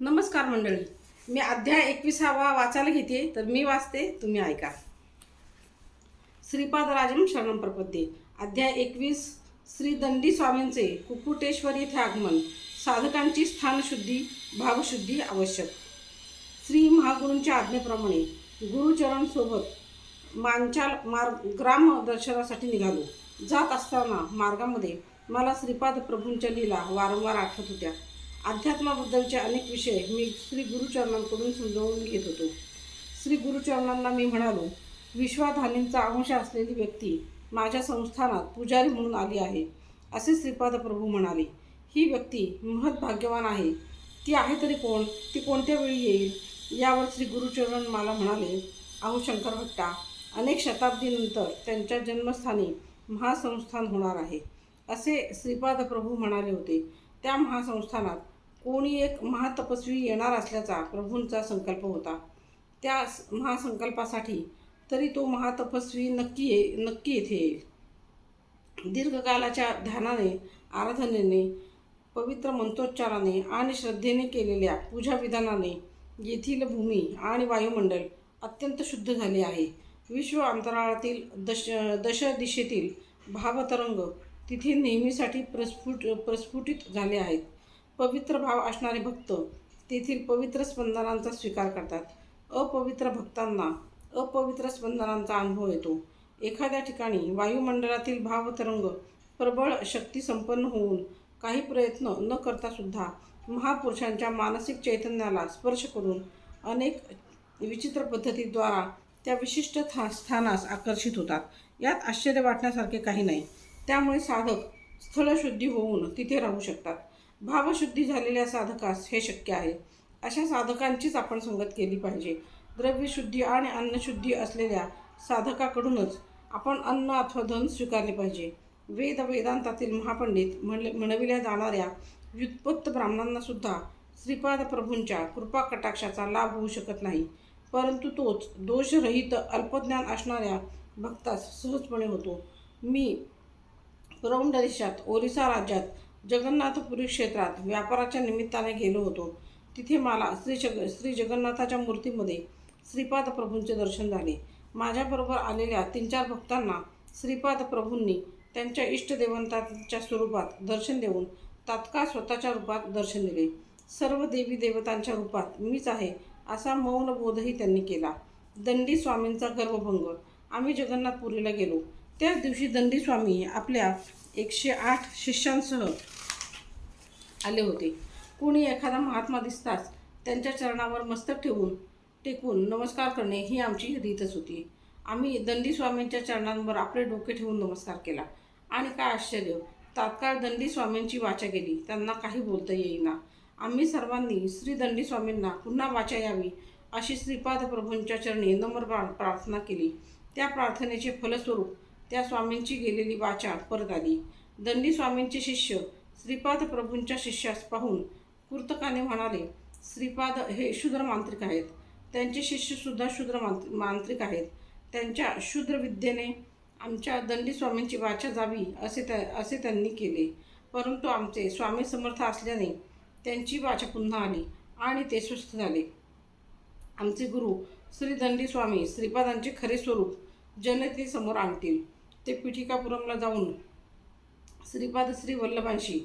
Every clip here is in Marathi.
नमस्कार मंडळी. मी अध्याय एकविसावा वाचायला घेते. तर मी वाचते तुम्ही ऐका. श्रीपाद राजम शरणम प्रपद्ये. अध्याय एकवीस श्री दंडी स्वामींचे कुकुटेश्वर येथे आगमन. साधकांची स्थानशुद्धी भावशुद्धी आवश्यक. श्री महागुरूंच्या आज्ञेप्रमाणे गुरुचरणसोबत मांचाल मार्ग ग्राम दर्शनासाठी निघालो. जात असताना मार्गामध्ये मला श्रीपाद प्रभूंच्या लीला वारंवार आठवत होत्या. अध्यात्माबद्दलचे अनेक विषय मी श्री गुरुचरणांकडून समजावून घेत होतो. श्री गुरुचरणांना मी म्हणालो विश्वाधानींचा अंश असलेली व्यक्ती माझ्या संस्थानात पुजारी म्हणून आली आहे असे श्रीपाद प्रभू म्हणाले. ही व्यक्ती महत् भाग्यवान आहे. ती आहे तरी कोण? ती कोणत्या वेळी येईल? यावर श्री गुरुचरण मला म्हणाले अहो शंकर भट्टा अनेक शताब्दीनंतर त्यांच्या जन्मस्थानी महासंस्थान होणार आहे. असे श्रीपाद प्रभू म्हणाले होते. त्या महासंस्थानात कोणी एक महातपस्वी येणार असल्याचा प्रभूंचा संकल्प होता. त्या महासंकल्पासाठी तरी तो महातपस्वी नक्की ये नक्की येथे येईल. दीर्घकालाच्या ध्यानाने आराधनेने पवित्र मंत्रोच्चाराने आणि श्रद्धेने केलेल्या पूजा विधानाने येथील भूमी आणि वायुमंडल अत्यंत शुद्ध झाले आहे. विश्व अंतराळातील दश दश दिशेतील भावतरंग तिथे नेहमीसाठी प्रस्फुट प्रस्फुटित झाले आहेत. पवित्र भाव असणारे भक्त तेथील पवित्र स्पंदनांचा स्वीकार करतात. अपवित्र भक्तांना अपवित्र स्पंदनांचा अनुभव येतो. एखाद्या ठिकाणी वायुमंडळातील भावतरंग प्रबळ शक्ती संपन्न होऊन काही प्रयत्न न करता सुद्धा महापुरुषांच्या मानसिक चैतन्याला स्पर्श करून अनेक विचित्र पद्धतीद्वारा त्या विशिष्ट था स्थानास आकर्षित होतात. यात आश्चर्य वाटण्यासारखे काही नाही. त्यामुळे साधक स्थळशुद्धी होऊन तिथे राहू शकतात. भावशुद्धी झालेल्या साधकास हे शक्य आहे. अशा साधकांचीच आपण संगत केली पाहिजे. द्रव्यशुद्धी आणि अन्नशुद्धी असलेल्या साधकाकडूनच आपण अन्न अथवा धन स्वीकारले पाहिजे. वेद वेदांतातील महापंडित म्हणले म्हणविल्या जाणाऱ्या व्युत्पत्त ब्राह्मणांनासुद्धा श्रीपाद प्रभूंच्या कृपा कटाक्षाचा लाभ होऊ शकत नाही. परंतु तोच दोषरहित अल्पज्ञान असणाऱ्या भक्तास सहजपणे होतो. मी प्रौंडदेशात ओरिसा राज्यात जगन्नाथपुरी क्षेत्रात व्यापाराच्या निमित्ताने गेलो होतो. तिथे मला श्री जग श्री जगन्नाथाच्या मूर्तीमध्ये श्रीपाद प्रभूंचे दर्शन झाले. माझ्याबरोबर आलेल्या तीन चार भक्तांना श्रीपाद प्रभूंनी त्यांच्या इष्टदेवतांच्या स्वरूपात दर्शन देऊन तात्काळ स्वतःच्या रूपात दर्शन दिले. सर्व देवी देवतांच्या रूपात मीच आहे असा मौनबोधही त्यांनी केला. दंडी स्वामींचा गर्वभंग. आम्ही जगन्नाथपुरीला गेलो. त्याच दिवशी दंडी स्वामी आपल्या एकशे आठ शिष्यांसह आले होते. कोणी एखादा महात्मा दिसताच त्यांच्या चरणावर मस्तक ठेवून टेकून नमस्कार करणे ही आमची रीतच होती. आम्ही दंडी स्वामींच्या चरणांवर आपले डोके ठेवून नमस्कार केला. आणि काय आश्चर्य तात्काळ दंडी स्वामींची वाचा गेली. त्यांना काही बोलता येईना. आम्ही सर्वांनी श्री दंडी स्वामींना पुन्हा वाचा यावी अशी श्रीपाद प्रभूंच्या चरणी नम्र प्रार्थना केली. त्या प्रार्थनेचे फलस्वरूप त्या स्वामींची गेलेली वाचा परत आली दंडी स्वामींचे शिष्य श्रीपाद प्रभूंच्या शिष्यास पाहून कुर्तकाने म्हणाले श्रीपाद हे शूद्र मांत्रिक आहेत. त्यांचे शिष्यसुद्धा शूद्र मांत्रिक आहेत. त्यांच्या शूद्र विद्येने आमच्या दंडी स्वामींची वाचा जावी असे त्या असे त्यांनी केले. परंतु आमचे स्वामी समर्थ असल्याने त्यांची वाचा पुन्हा आली आणि ते स्वस्थ झाले. आमचे गुरु श्री दंडी स्वामी श्रीपादांचे खरे स्वरूप जनतेसमोर आणतील. ते पिठिकापुरमला जाऊन श्रीपाद श्री वल्लभांशी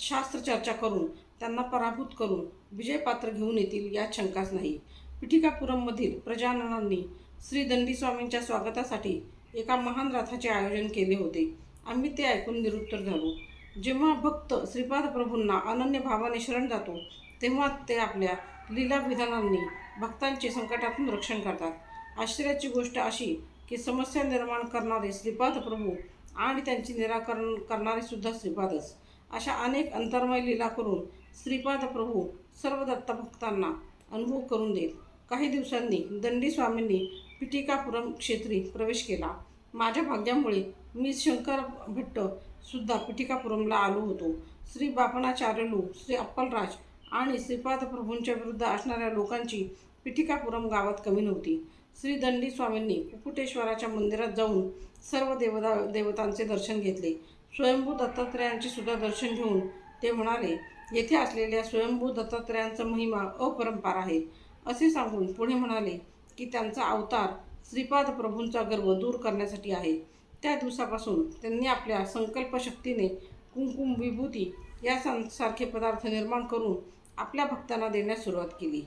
शास्त्र चर्चा करून त्यांना पराभूत करून विजयपात्र घेऊन येतील यात शंकाच नाही. पिठिकापुरममधील प्रजाननांनी श्री दंडीस्वामींच्या स्वागतासाठी एका महान रथाचे आयोजन केले होते. आम्ही ते ऐकून निरुत्तर झालो. जेव्हा भक्त श्रीपाद प्रभूंना अनन्य भावाने शरण जातो तेव्हा ते आपल्या लीला विधानांनी भक्तांचे संकटातून रक्षण करतात. आश्चर्याची गोष्ट अशी की समस्या निर्माण करणारे श्रीपाद प्रभू आणि त्यांचे निराकरण करणारे सुद्धा श्रीपादच. अशा अनेक अंतर्मय लीला करून श्रीपाद प्रभू सर्व दत्तभक्तांना अनुभव करून देत काही दिवसांनी दंडी स्वामींनी पिटिकापुरम क्षेत्री प्रवेश केला. माझ्या भाग्यामुळे मी शंकर भट्ट सुद्धा पिटिकापुरमला आलो होतो. श्री बापणाचार्यलू श्री अप्पलराज आणि श्रीपाद प्रभूंच्या विरुद्ध असणाऱ्या लोकांची पिटिकापुरम गावात कमी नव्हती. श्री दंडी स्वामींनी कुकुटेश्वराच्या मंदिरात जाऊन सर्व देवदा देवतांचे दर्शन घेतले. स्वयंभू दत्तात्रयांचे सुद्धा दर्शन घेऊन ते म्हणाले येथे असलेल्या स्वयंभू दत्तात्रयांचा महिमा अपरंपार आहे. असे सांगून पुढे म्हणाले की त्यांचा अवतार श्रीपाद प्रभूंचा गर्व दूर करण्यासाठी आहे. त्या दिवसापासून त्यांनी आपल्या संकल्पशक्तीने कुंकुम विभूती या सारखे पदार्थ निर्माण करून आपल्या भक्तांना देण्यास सुरुवात केली.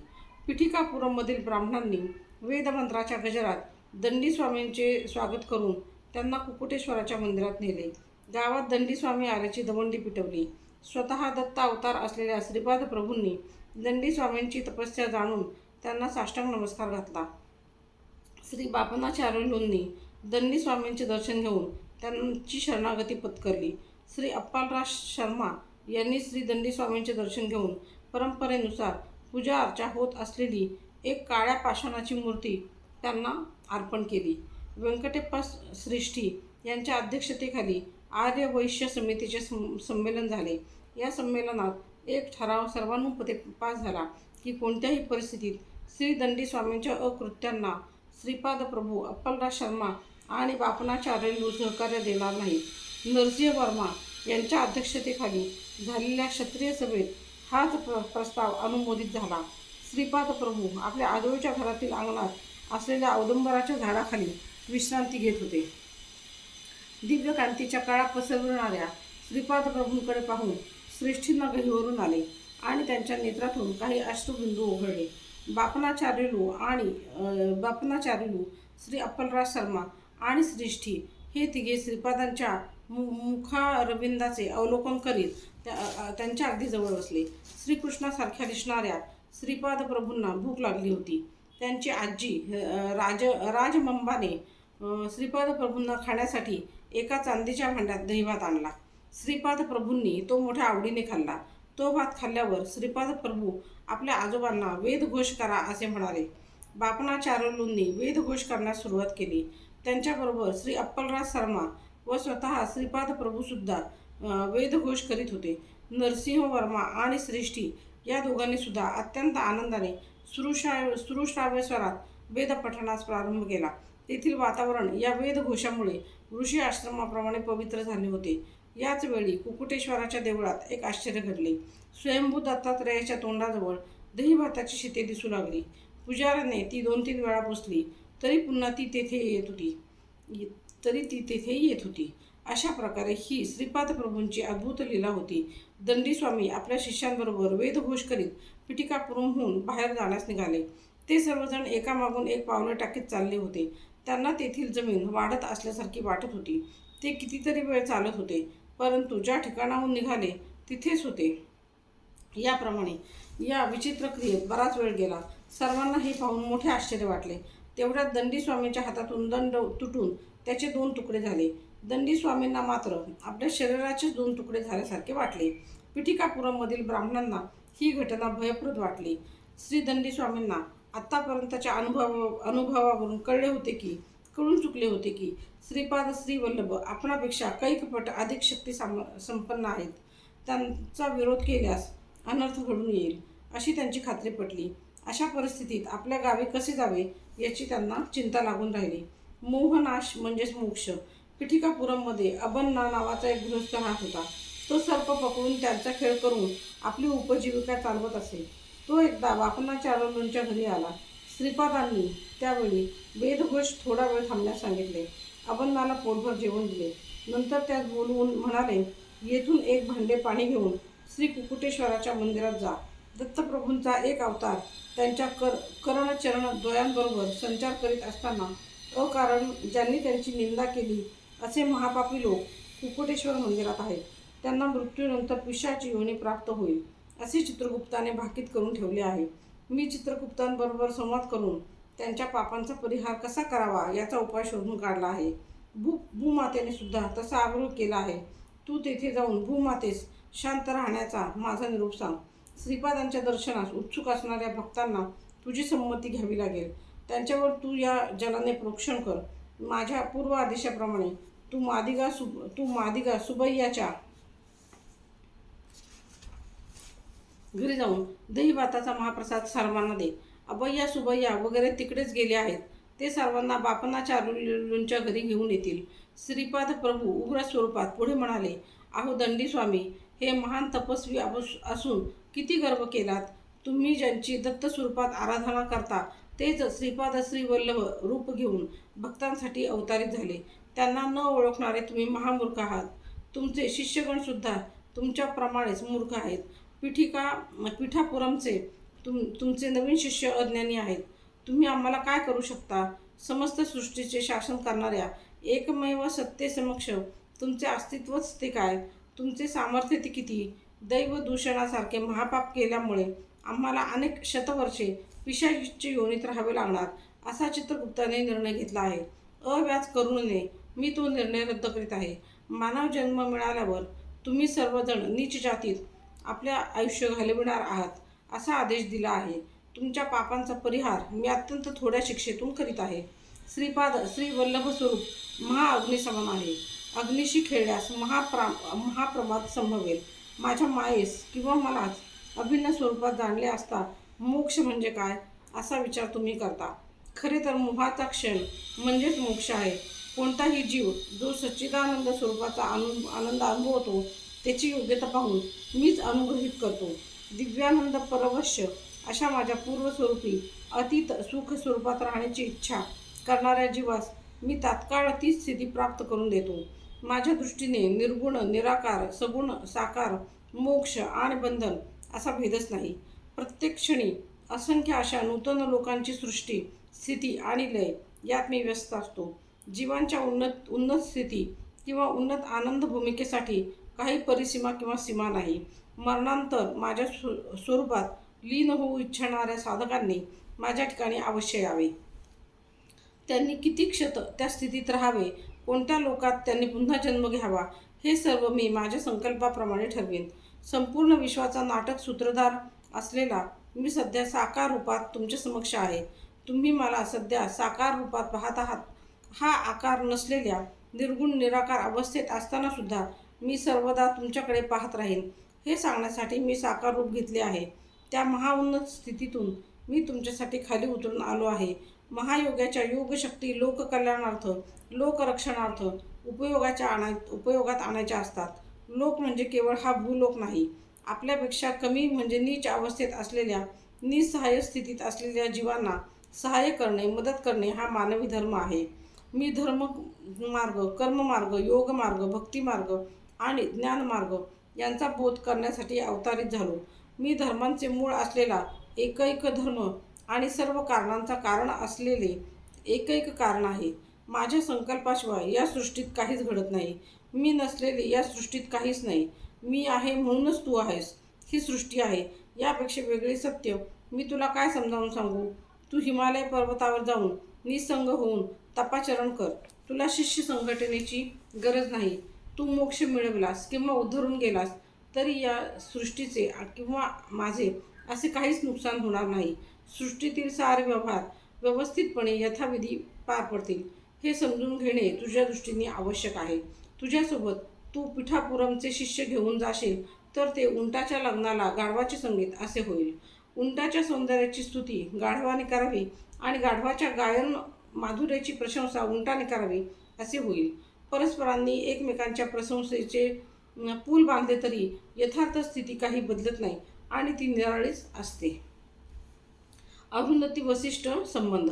पिठिकापुरममधील ब्राह्मणांनी वेदमंत्राच्या गजरात दंडी स्वामींचे स्वागत करून त्यांना कुकुटेश्वराच्या मंदिरात नेले. गावात दंडी स्वामी आल्याची दवंडी पिटवली. स्वतः दत्त अवतार असलेल्या श्रीपाद प्रभूंनी दंडी स्वामींची तपस्या जाणून त्यांना साष्टांग नमस्कार घातला. श्री बापनाचार्युलूंनी दंडी स्वामींचे दर्शन घेऊन त्यांची शरणागती पत्करली. श्री अप्पालराज शर्मा यांनी श्री दंडी स्वामींचे दर्शन घेऊन परंपरेनुसार पूजा अर्चा होत असलेली एक काळ्या पाषाणाची मूर्ती त्यांना अर्पण केली. व्यंकटेप्पा सृष्टी यांच्या अध्यक्षतेखाली आर्य वैश्य समितीचे सं संमेलन झाले. या संमेलनात एक ठराव सर्वानुपते पास झाला की कोणत्याही परिस्थितीत श्री दंडी स्वामींच्या अकृत्यांना श्रीपाद प्रभू अप्पलराज शर्मा आणि बापनाचार्य सहकार्य देणार नाही. नरसिंह वर्मा यांच्या अध्यक्षतेखाली झालेल्या क्षत्रिय सभेत हाच प्र प्रस्ताव अनुमोदित झाला. श्रीपाद प्रभू आपल्या आजोळच्या घरातील अंगणात असलेल्या औदंबराच्या झाडाखाली विश्रांती घेत होते. दिव्यकांतीच्या काळा पसरविणाऱ्या श्रीपाद प्रभूंकडे पाहून श्रेष्ठींना गहीवरून आले आणि त्यांच्या नेत्रातून काही अश्रुबिंदू ओघळले. बापनाचार्यलू आणि बापनाचार्यलू श्री अप्पलराज शर्मा आणि श्रेष्ठी हे तिघे श्रीपादांच्या मु मुखारविंदाचे अवलोकन करीत त्या त्यांच्या अगदी जवळ बसले. श्रीकृष्णासारख्या दिसणाऱ्या श्रीपाद प्रभूंना भूक लागली होती. त्यांची आजी राज राजमंबाने श्रीपाद प्रभूंना खाण्यासाठी एका चांदीच्या भांड्यात दहीभात आणला. श्रीपाद प्रभूंनी तो मोठ्या आवडीने खाल्ला. तो भात खाल्ल्यावर श्रीपाद प्रभू आपल्या आजोबांना वेदघोष करा असे म्हणाले. बापनाचार्युलूंनी वेदघोष करण्यास सुरुवात केली. त्यांच्याबरोबर श्री अप्पलराज शर्मा व स्वतः श्रीपाद प्रभूसुद्धा वेदघोष करीत होते. नरसिंह वर्मा आणि श्रेष्ठी या दोघांनी सुद्धा अत्यंत आनंदाने सुरुश्राव्य सुरुश्राव्य स्वरात वेदपठणास प्रारंभ केला. तेथील वातावरण या वेदघोषामुळे ऋषी आश्रमाप्रमाणे पवित्र झाले होते. याच वेळी कुकुटेश्वराच्या देवळात एक आश्चर्य घडले. स्वयंभू दत्तात्रयाच्या तोंडाजवळ दहीभाताची शिते दिसू लागली. पुजाऱ्याने ती दोन तीन वेळा पुसली तरी पुन्हा ती तेथे येत होती. तरी ती तेथे येत होती. अशा प्रकारे ही श्रीपाद प्रभूंची अद्भुत लीला होती. दंडी स्वामी आपल्या शिष्यांबरोबर वेदघोष करीत पिटिकापुरमहून बाहेर जाण्यास निघाले. ते सर्वजण एकामागून एक पावलं टाकीत चालले होते. त्यांना तेथील जमीन वाढत असल्यासारखी वाटत होती. ते कितीतरी वेळ चालत होते परंतु ज्या ठिकाणाहून निघाले तिथेच होते. याप्रमाणे या विचित्र क्रियेत बराच वेळ गेला. सर्वांना हे पाहून मोठे आश्चर्य वाटले. तेवढ्यात दंडी स्वामींच्या हातातून दंड तुटून त्याचे दोन तुकडे झाले. दंडी स्वामींना मात्र आपल्या शरीराचेच दोन तुकडे झाल्यासारखे वाटले. पिठिकापुरममधील ब्राह्मणांना ही घटना भयप्रद वाटली. श्री दंडी स्वामींना आत्तापर्यंतच्या अनुभव अनुभवावरून कळले होते की कळून चुकले होते की श्रीपाद श्रीवल्लभ आपणापेक्षा कैकपट अधिक शक्ती साम संपन्न आहेत. त्यांचा विरोध केल्यास अनर्थ घडून येईल अशी त्यांची खात्री पटली. अशा परिस्थितीत आपल्या गावी कसे जावे याची त्यांना चिंता लागून राहिली. मोहनाश म्हणजेच मोक्ष पिठिकापुरममध्ये अबन्ना नावाचा एक गृहस्थ राहत होता. तो सर्प पकडून त्यांचा खेळ करून आपली उपजीविका चालवत असे. तो एकदा बापनाचार्यांच्या घरी आला. श्रीपादांनी त्यावेळी वेदघोष थोडा वेळ थांबण्यास सांगितले. अबन्नाला पोटभर जेवण दिले. नंतर त्यात बोलवून म्हणाले येथून एक भांडे पाणी घेऊन श्री कुकुटेश्वराच्या मंदिरात जा. दत्तप्रभूंचा एक अवतार त्यांच्या कर करणचरण द्वयांबरोबर संचार करीत असताना अकारण ज्यांनी त्यांची निंदा केली असे महापापी लोक कुकुटेश्वर मंदिरात आहेत. त्यांना मृत्यूनंतर पिशाची योनी प्राप्त होईल असे चित्रगुप्ताने भाकीत करून ठेवले आहे. मी चित्रगुप्तांबरोबर संवाद करून त्यांच्या पापांचा परिहार कसा करावा याचा उपाय शोधून काढला आहे. भू भूमातेने सुद्धा तसा आग्रह केला आहे. तू तेथे जाऊन भूमातेस शांत राहण्याचा माझा निरोप सांग. श्रीपादांच्या दर्शनास उत्सुक असणाऱ्या भक्तांना तुझी संमती घ्यावी लागेल. त्यांच्यावर तू या जलाने प्रोक्षण कर. माझ्या पूर्व आदेशाप्रमाणे तू मादिगा सुब तू मादिगा सुबैयाच्या घरी जाऊन दही भाताचा महाप्रसाद सर्वांना दे. अबय्या सुबय्या वगैरे तिकडेच गेले आहेत. ते सर्वांना बापनाचार्यूंच्या घरी घेऊन येतील. श्रीपाद प्रभू उग्र स्वरूपात पुढे म्हणाले अहो दंडी स्वामी हे महान तपस्वी असून किती गर्व केलात. तुम्ही ज्यांची दत्त स्वरूपात आराधना करता तेच श्रीपाद श्रीवल्लभ रूप घेऊन भक्तांसाठी अवतारित झाले. त्यांना न ओळखणारे तुम्ही महामूर्ख आहात. तुमचे शिष्यगणसुद्धा तुमच्याप्रमाणेच मूर्ख आहेत. पीठिका पीठापुरमचे तुम तुमचे नवीन शिष्य अज्ञानी आहेत. तुम्ही आम्हाला काय करू शकता? समस्त सृष्टीचे शासन करणाऱ्या एकमेव सत्तेसमक्ष तुमचे अस्तित्वच ते काय? तुमचे सामर्थ्य ते किती? दैव दूषणासारखे महापाप केल्यामुळे आम्हाला अनेक शतवर्षे पिशाच्या योनीत राहावे लागणार असा चित्रगुप्ताने निर्णय घेतला आहे. अव्याज करुणेने मी तो निर्णय रद्द करीत आहे. मानव जन्म मिळाल्यावर तुम्ही सर्वजण नीच जातीत आपले आयुष्य घालविणार आहात असा आदेश दिला आहे. तुमच्या पापांचा परिहार मी अत्यंत थोड्या शिक्षेतून करीत आहे. श्रीपाद श्री वल्लभ स्वरूप महाअग्निसमान आहे. अग्निशी खेळल्यास महाप्रा महाप्रमाद संभवेल. माझ्या मायेस किंवा मलाच अभिन्न स्वरूपात जाणले असता मोक्ष म्हणजे काय असा विचार तुम्ही करता. खरे तर मोहाचा क्षण म्हणजेच मोक्ष आहे. कोणताही जीव जो सच्चिदानंद स्वरूपाचा आनंद आनंद अनुभवतो त्याची योग्यता पाहून मीच अनुग्रहित करतो. दिव्यानंद परवश्य अशा माझ्या पूर्वस्वरूपी अतीत सुख स्वरूपात राहण्याची इच्छा करणाऱ्या जीवास मी तात्काळ तीच स्थिती प्राप्त करून देतो. माझ्या दृष्टीने निर्गुण निराकार सगुण साकार मोक्ष आणि बंधन असा भेदच नाही. प्रत्येक क्षणी असंख्य अशा नूतन लोकांची सृष्टी स्थिती आणि लय यात मी व्यस्त असतो. जीवांच्या उन्नत उन्नत स्थिती किंवा उन्नत आनंद भूमिकेसाठी काही परिसीमा किंवा सीमा नाही. मरणांतर माझ्या स्वरूपात लीन होऊ इच्छिणाऱ्या साधकांनी माझ्या ठिकाणी अवश्य यावे. त्यांनी किती क्षत त्या स्थितीत राहावे कोणत्या लोकात त्यांनी पुन्हा जन्म घ्यावा हे सर्व मी माझ्या संकल्पाप्रमाणे ठरवेन. संपूर्ण विश्वाचा नाटक सूत्रधार असलेला मी सध्या साकार रूपात तुमच्या समक्ष आहे. तुम्ही मला सध्या साकार रूपात पाहत आहात. हा आकार नसलेल्या निर्गुण निराकार अवस्थेत असताना सुद्धा मी सर्वदा तुमच्याकडे पाहत राहीन. हे सांगण्यासाठी मी साकार रूप घेतले आहे. त्या महाउन्नत स्थितीतून मी तुमच्यासाठी खाली उतरून आलो आहे. महायोगाच्या योगशक्ती लोककल्याणार्थ लोकरक्षणार्थ उपयोगाच्या आणाय उपयोगात आणायच्या असतात. लोक म्हणजे केवळ हा भूलोक नाही. आपल्यापेक्षा कमी म्हणजे नीच अवस्थेत असलेल्या निसहाय्य स्थितीत असलेल्या जीवांना सहाय्य करणे मदत करणे हा मानवी धर्म आहे. मी धर्म मार्ग कर्ममार्ग योगमार्ग भक्तिमार्ग आणि ज्ञानमार्ग यांचा बोध करण्यासाठी अवतारित झालो. मी धर्मांचे मूळ असलेला एकैक धर्म आणि सर्व कारणांचा कारण असलेले एकैक कारण आहे. माझ्या संकल्पाशिवाय या सृष्टीत काहीच घडत नाही. मी नसलेले या सृष्टीत काहीच नाही. मी आहे म्हणूनच तू आहेस. ही सृष्टी आहे. यापेक्षा वेगळे सत्य मी तुला काय समजावून सांगू? तू हिमालय पर्वतावर जाऊन निसंग होऊन तपाचरण कर. तुला शिष्य संघटनेची गरज नाही. तू मोक्ष मिळवलास किंवा उद्धरून गेलास तरी या सृष्टीचे किंवा माझे असे काहीच नुकसान होणार नाही. सृष्टीतील सारे व्यवहार व्यवस्थितपणे यथाविधी पार पडतील. हे समजून घेणे तुझ्या दृष्टीने आवश्यक आहे. तुझ्यासोबत तू पिठापुरमचे शिष्य घेऊन जाशील तर ते उंटाच्या लग्नाला गाढवाचे संगीत असे होईल. उंटाच्या सौंदर्याची स्तुती गाढवाने करावी आणि गाढवाच्या गायन माधुर्याची प्रशंसा उंटाने करावी असे होईल. परस्परांनी एकमेकांच्या प्रशंसेचे पूल बांधले तरी यथार्थ स्थिती काही बदलत नाही आणि ती निराळीच असते. अरुंधती वसिष्ठ संबंध.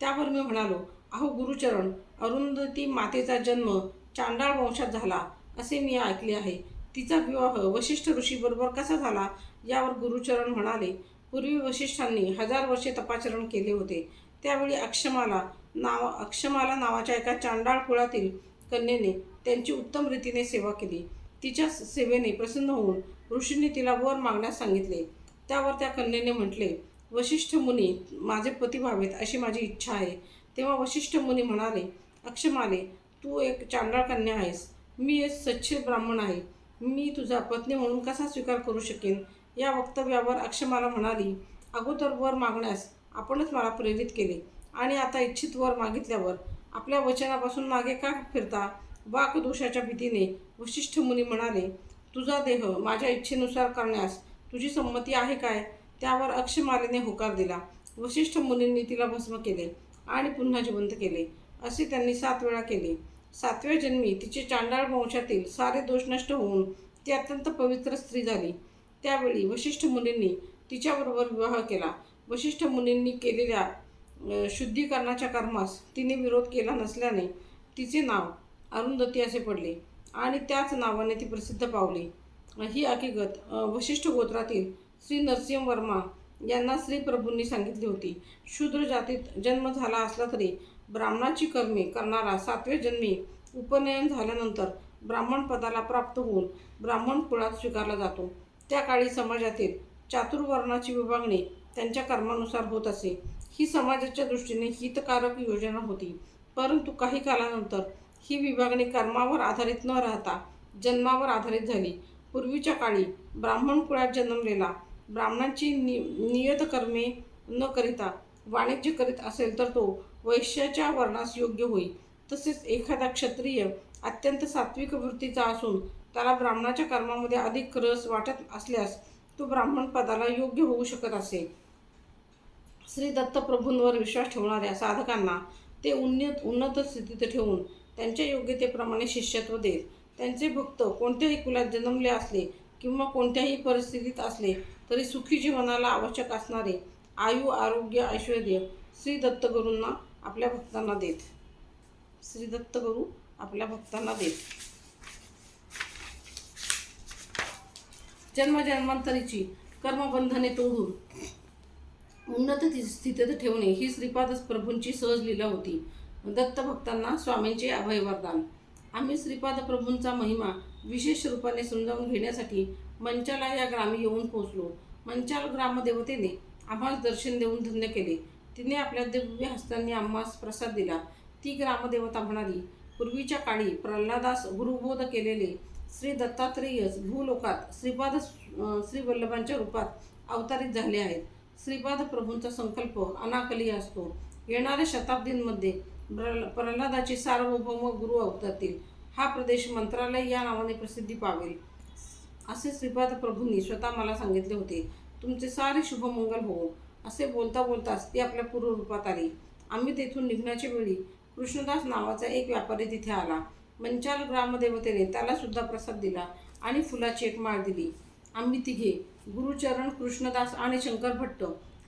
त्यावर मी म्हणालो अहो गुरुचरण अरुंधती मातेचा जन्म चांडाळ वंशात झाला असे मी ऐकले आहे. तिचा विवाह वशिष्ठ ऋषीबरोबर कसा झाला यावर गुरुचरण म्हणाले. पूर्वी वशिष्ठांनी हजार वर्षे तपाचरण केले होते. त्यावेळी अक्षमाला नाव अक्षमाला नावाच्या एका चांडाळ कुळातील कन्येने त्यांची उत्तम रीतीने सेवा केली. तिच्या सेवेने प्रसन्न होऊन ऋषींनी तिला वर मागण्यास सांगितले. त्यावर त्या कन्येने म्हटले वशिष्ठ मुनी माझे पती व्हावेत अशी माझी इच्छा आहे. तेव्हा वशिष्ठ मुनी म्हणाले अक्षमाले तू एक चांडाळ कन्या आहेस. मी एक सच्चे ब्राह्मण आहे. मी तुझा पत्नी म्हणून कसा स्वीकार करू शकेन? या वक्तव्यावर अक्षमाला म्हणाली अगोदर वर मागण्यास आपणच मला प्रेरित केले आणि आता इच्छित वर मागितल्यावर आपल्या वचनापासून मागे का फिरता वाकदोषाच्या भीतीने वशिष्ठ मुनी म्हणाले तुझा देह माझ्या इच्छेनुसार करण्यास तुझी संमती आहे काय त्यावर अक्षमालेने होकार दिला. वशिष्ठ मुनींनी तिला भस्म केले आणि पुन्हा जिवंत केले. असे त्यांनी सात वेळा केले. सातव्या जन्मी तिचे चांडाळ वंशातील सारे दोष नष्ट होऊन ती अत्यंत पवित्र स्त्री झाली. त्यावेळी वशिष्ठ मुनींनी तिच्याबरोबर विवाह केला. वशिष्ठ मुनींनी केलेल्या शुद्धीकरणाच्या कर्मास तिने विरोध केला नसल्याने तिचे नाव अरुंधती असे पडले आणि त्याच नावाने ती प्रसिद्ध पावली. ही हकीकत वशिष्ठ गोत्रातील श्री नरसिंह वर्मा यांना श्री प्रभूंनी सांगितली होती. शूद्र जातीत जन्म झाला असला तरी ब्राह्मणाची कर्मे करणारा सातवे जन्मी उपनयन झाल्यानंतर ब्राह्मण पदाला प्राप्त होऊन ब्राह्मण कुळात स्वीकारला जातो. त्या काळी समाजातील चातुर्वर्णाची विभागणी त्यांच्या कर्मानुसार होत असे. ही समाजाच्या दृष्टीने हितकारक योजना होती. परंतु काही कालानंतर ही विभागणी कर्मावर आधारित न राहता जन्मावर आधारित झाली. पूर्वीच्या काळी ब्राह्मण कुळात जन्मलेला ब्राह्मणांची नि नियत कर्मे न करिता वाणिज्य करीत असेल तर तो वैश्याच्या वर्णास योग्य होईल तसेच एखादा क्षत्रिय अत्यंत सात्विक वृत्तीचा असून त्याला ब्राह्मणाच्या कर्मामध्ये अधिक रस वाटत असल्यास तो ब्राह्मण पदाला योग्य होऊ शकत असे. श्री दत्तप्रभूंवर विश्वास ठेवणाऱ्या साधकांना ते उन्नत उन्नत स्थितीत ठेवून त्यांच्या योग्यतेप्रमाणे शिष्यत्व देत त्यांचे भक्त कोणत्याही कुलात जन्मले असले किंवा कोणत्याही परिस्थितीत असले तरी सुखी जीवनाला आवश्यक असणारे आयु आरोग्य ऐश्वर्य श्री दत्तगुरूंना आपल्या भक्तांना देत. श्री दत्तगुरू आपल्या भक्तांना देत. जन्मजन्मांतरीची कर्मबंधने तोडून उन्नत स्थितीत ठेवणे ही श्रीपाद प्रभूंची सहज लीला होती. दत्तभक्तांना स्वामींचे अभय वरदान आम्ही श्रीपाद प्रभूंचा महिमा विशेष रूपाने समजावून घेण्यासाठी मंचाला या ग्रामी येऊन पोहोचलो. मंचाल ग्रामदेवतेने आम्हास दर्शन देऊन धन्य केले. तिने आपल्या दिव्य हस्तांनी आम्हास प्रसाद दिला. ती ग्रामदेवता म्हणाली पूर्वीच्या काळी प्रल्हादास गुरुबोध केलेले श्री दत्तात्रेयच भूलोकात श्रीपाद श्रीवल्लभांच्या श्री वल्लभांच्या रूपात अवतारित झाले आहेत. श्रीपाद प्रभूंचा संकल्प अनाकली असतो. येणाऱ्या शताब्दींमध्ये प्र प्रल्हादाचे सार्वभौम गुरु अवतरतील हा प्रदेश मंत्रालय या नावाने प्रसिद्धी पावेल. असे श्रीपाद प्रभूंनी स्वतः मला सांगितले होते. तुमचे सारे शुभमंगल हो असे बोलता बोलताच ती आपल्या पूर्वरूपात आली. आम्ही तेथून निघण्याच्या वेळी कृष्णदास नावाचा एक व्यापारी तिथे आला. मंचाल ग्रामदेवतेने त्याला सुद्धा प्रसाद दिला आणि फुलाची एक माळ दिली. आम्ही तिघे गुरुचरण कृष्णदास आणि शंकर भट्ट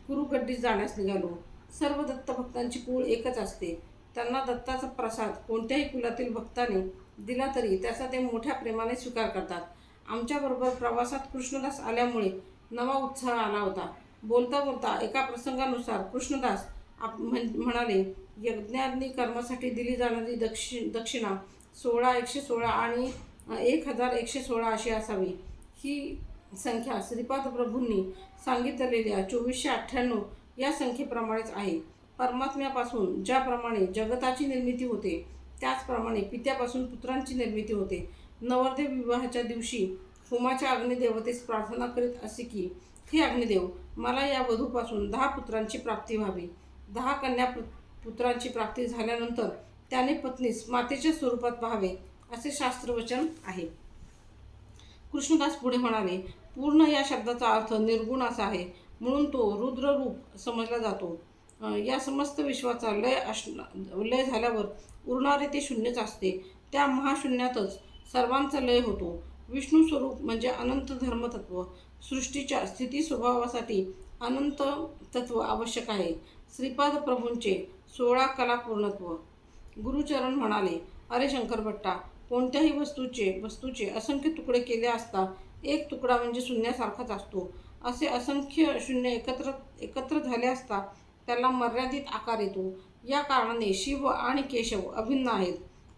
कुरुगड्डीस जाण्यास निघालो. सर्व दत्तभक्तांची कूळ कुळ एकच असते. त्यांना दत्ताचा प्रसाद कोणत्याही कुलातील भक्ताने दिला तरी त्याचा ते मोठ्या प्रेमाने स्वीकार करतात. आमच्याबरोबर प्रवासात कृष्णदास आल्यामुळे नवा उत्साह आला होता. बोलता बोलता एका प्रसंगानुसार कृष्णदास आप म्हण- म्हणाले यज्ञाग्नी कर्मासाठी दिली जाणारी दक्षि दक्षिणा सोळा एकशे सोळा आणि एक हजार एकशे सोळा अशी असावी. ही संख्या श्रीपाद प्रभूंनी सांगितलेल्या चोवीसशे अठ्ठ्याण्णव या संख्येप्रमाणेच आहे. परमात्म्यापासून ज्याप्रमाणे जगताची निर्मिती होते त्याचप्रमाणे पित्यापासून पुत्रांची निर्मिती होते. नवरदेव विवाहाच्या दिवशी होमाच्या अग्निदेवतेस प्रार्थना करीत असे की हे अग्निदेव मला या वधूपासून दहा पुत्रांची प्राप्ती व्हावी. दहा कन्या पु- पुत्रांची प्राप्ती झाल्यानंतर त्याने पत्नीस मातेच्या स्वरूपात पाहावे असे शास्त्रवचन आहे. कृष्णदास पुढे म्हणाले पूर्ण या शब्दाचा अर्थ निर्गुण असा आहे. म्हणून तो रुद्ररूप समजला जातो. या समस्त विश्वाचा लय असणं लय झाल्यावर उरणारे ते शून्यच असते. त्या महाशून्यातच सर्वांचा लय होतो. विष्णू स्वरूप म्हणजे अनंत धर्मतत्व. सृष्टीच्या स्थिती स्वभावासाठी अनंत तत्व आवश्यक आहे. श्रीपाद प्रभूंचे सोळा कला पूर्णत्व गुरुचरण म्हणाले अरे शंकरभट्टा कोणत्याही वस्तूचे वस्तूचे असंख्य तुकडे केले असता एक तुकडा म्हणजे शून्यासारखाच असतो. असे असंख्य शून्य एकत्र एकत्र झाले असता त्याला मर्यादित आकार येतो. या कारणाने शिव आणि केशव अभिन्न आहेत.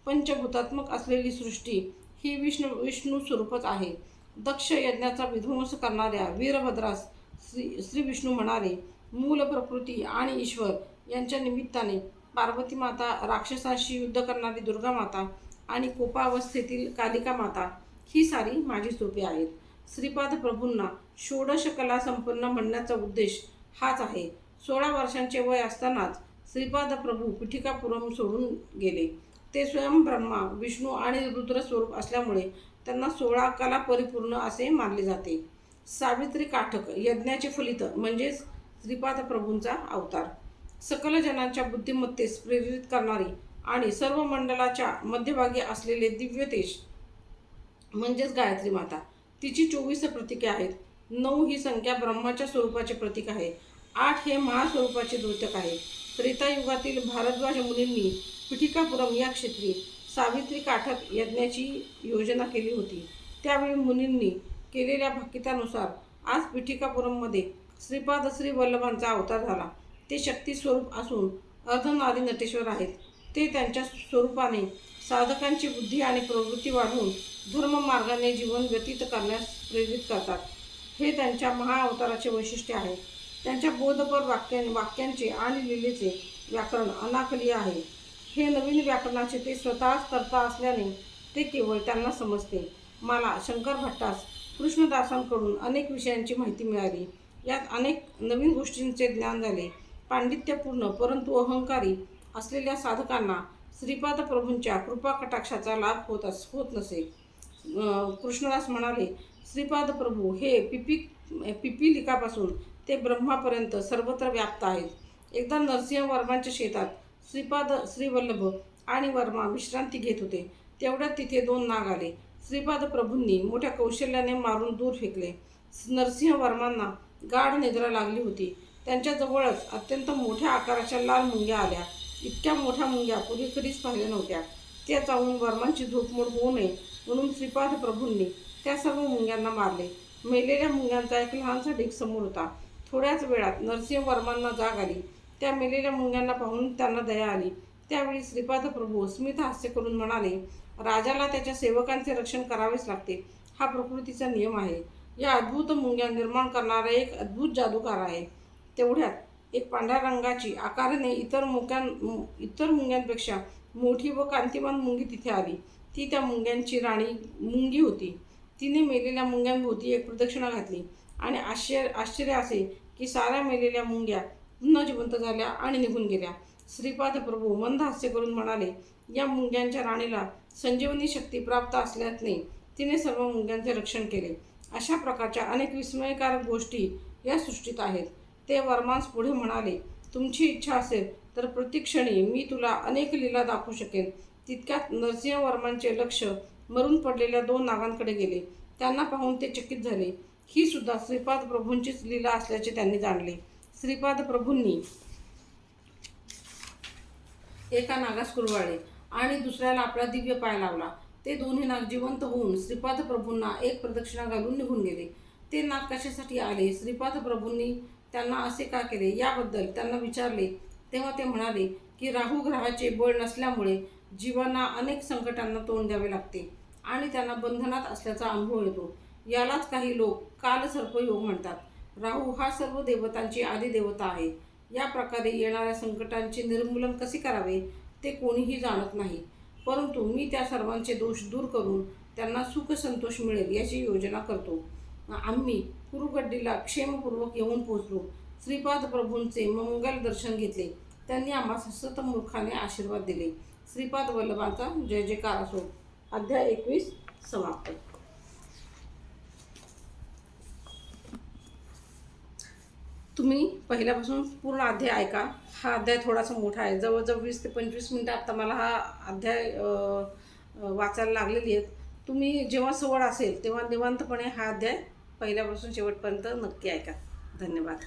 पंचभूतात्मक असलेली सृष्टी ही विष्णू विष्णू स्वरूपच आहे. दक्ष यज्ञाचा विध्वंस करणाऱ्या वीरभद्रास श्री श्री विष्णू म्हणाले मूल प्रकृती आणि ईश्वर यांच्या निमित्ताने पार्वती माता राक्षसांशी युद्ध करणारी दुर्गा माता आणि कोपावस्थेतील कालिका माता ही सारी माझी सोपी आहेत. श्रीपाद प्रभूंना षोडश कला संपन्न म्हणण्याचा उद्देश हाच आहे. सोळा वर्षांचे वय असतानाच श्रीपाद प्रभू पिठिकापुरम सोडून गेले. ते स्वयं ब्रह्मा विष्णू आणि रुद्र स्वरूप असल्यामुळे त्यांना सोळा कला परिपूर्ण असे मानले जाते. सावित्री काठक यज्ञाचे फलित म्हणजेच श्रीपाद प्रभूंचा अवतार. सकल जनांच्या बुद्धिमत्तेस प्रेरित करणारी आणि सर्व मंडलाच्या मध्यभागी असलेले दिव्य तेज म्हणजेच गायत्री माता तिची चोवीस प्रतीके आहेत. नऊ ही संख्या ब्रह्माच्या स्वरूपाचे प्रतीक आहे. आठ हे महास्वरूपाचे द्योतक आहे. त्रेतायुगातील भारद्वाज मुनींनी पिठिकापुरम या क्षेत्री सावित्री काठक यज्ञाची योजना केली होती. त्यावेळी मुनींनी केलेल्या भक्तितानुसार आज पिठिकापुरममध्ये श्रीपाद श्री वल्लभांचा अवतार झाला. ते शक्ती स्वरूप असून अर्धनारी नटेश्वर आहेत. ते त्यांच्या स्वरूपाने साधकांची बुद्धी आणि प्रवृत्ती वाढवून धर्म मार्गाने जीवन व्यतीत करण्यास प्रेरित करतात. हे त्यांच्या महाअवताराचे वैशिष्ट्य आहे. त्यांच्या बोधपर वाक्या वाक्यांचे आणि लिलेचे व्याकरण अनाकलीय आहे. हे नवीन व्याकरणाचे ते स्वतःच करता असल्याने ते केवळ त्यांना समजते. मला शंकर भट्टास कृष्णदासांकडून अनेक विषयांची माहिती मिळाली. यात अनेक नवीन गोष्टींचे ज्ञान झाले. पांडित्यपूर्ण परंतु अहंकारी असलेल्या साधकांना श्रीपाद प्रभूंच्या कृपा कटाक्षाचा लाभ होत अस होत नसे. कृष्णदास म्हणाले श्रीपाद प्रभू हे पिपी पिपिलिकापासून ते ब्रह्मापर्यंत सर्वत्र व्याप्त आहेत. एकदा नरसिंह वर्मांच्या शेतात श्रीपाद श्रीवल्लभ आणि वर्मा विश्रांती घेत होते. तेवढ्यात तिथे दोन नाग आले. श्रीपाद प्रभूंनी मोठ्या कौशल्याने मारून दूर फेकले. नरसिंह वर्मांना गाढ निद्रा लागली होती. त्यांच्याजवळच अत्यंत मोठ्या आकाराच्या लाल मुंग्या आल्या. इतक्या मोठ्या मुंग्या पूर्वी कधीच पाहिल्या नव्हत्या. त्या जाऊन वर्मांची झोपमोड होऊ नये म्हणून श्रीपाद प्रभूंनी त्या सर्व मुंग्यांना मारले. मेलेल्या मुंग्यांचा एक लहानसा ढीक समोर होता. थोड्याच वेळात नरसिंह वर्मांना जाग आली. त्या मेलेल्या मुंग्यांना पाहून त्यांना दया आली. त्यावेळी श्रीपाद प्रभू स्मित हास्य करून म्हणाले राजाला त्याच्या सेवकांचे रक्षण करावेच लागते. हा प्रकृतीचा नियम आहे. या अद्भुत मुंग्या निर्माण करणारा एक अद्भुत जादूगार आहे. तेवढ्यात एक पांढऱ्या रंगाची आकाराने इतर मुक्यां इतर मुंग्यांपेक्षा मोठी व कांतिमान मुंगी तिथे आली. ती त्या मुंग्यांची राणी मुंगी होती. तिने मेलेल्या मुंग्यांभोवती एक प्रदक्षिणा घातली. आणि आश्चर्य आश्चर्य असे की साऱ्या मेलेल्या मुंग्या पुन्हा जिवंत झाल्या आणि निघून गेल्या. श्रीपाद प्रभू मंद हास्य करून म्हणाले या मुंग्यांच्या राणीला संजीवनी शक्ती प्राप्त असल्याने तिने सर्व मुंग्यांचे रक्षण केले. अशा प्रकारच्या अनेक विस्मयकारक गोष्टी या सृष्टीत आहेत. ते वर्मांस पुढे म्हणाले तुमची इच्छा असेल तर प्रतिक्षणी मी तुला अनेक लीला दाखवू शकेन. तितक्यात नरसिंह वर्मांचे लक्ष मरून पडलेल्या दोन नागांकडे गेले. त्यांना पाहून ते चकित झाले. ही सुद्धा श्रीपाद प्रभूंचीच लीला असल्याचे त्यांनी जाणले. श्रीपाद प्रभूंनी एका नागास कुरवाळे आणि दुसऱ्याला आपला दिव्य पाय लावला. ते दोन्ही नाग जिवंत होऊन श्रीपाद प्रभूंना एक प्रदक्षिणा घालून निघून गेले. ते नाग कशासाठी आले? श्रीपाद प्रभूंनी त्यांना असे का केले? याबद्दल त्यांना विचारले. तेव्हा ते म्हणाले की राहू ग्रहाचे बळ नसल्यामुळे जीवांना अनेक संकटांना तोंड द्यावे लागते आणि त्यांना बंधनात असल्याचा अनुभव येतो. यालाच काही लोक कालसर्पयोग म्हणतात. राहू हा सर्व देवतांची आदी देवता आहे. या प्रकारे येणाऱ्या संकटांचे निर्मूलन कसे करावे ते कोणीही जाणत नाही. परंतु मी त्या सर्वांचे दोष दूर करून त्यांना सुख संतोष मिळेल याची योजना करतो. आम्ही कुरुगड्डीला क्षेमपूर्वक येऊन पोचलो श्रीपाद प्रभूंचे मंगल दर्शन घेतले. त्यांनी आम्हाला सतमूर्खाने आशीर्वाद दिले. श्रीपाद वल्लभांचा जय जयकार असो. अध्याय एकवीस समाप्त. तुम्ही पहिल्यापासून पूर्ण अध्याय ऐका. हा अध्याय थोडासा मोठा आहे. जवळजवळ वीस ते पंचवीस मिनटं आत्ता मला हा अध्याय वाचायला लागलेली आहेत. तुम्ही जेव्हा सवड असेल तेव्हा निवांतपणे हा अध्याय पहिल्यापासून शेवटपर्यंत नक्की ऐका. धन्यवाद.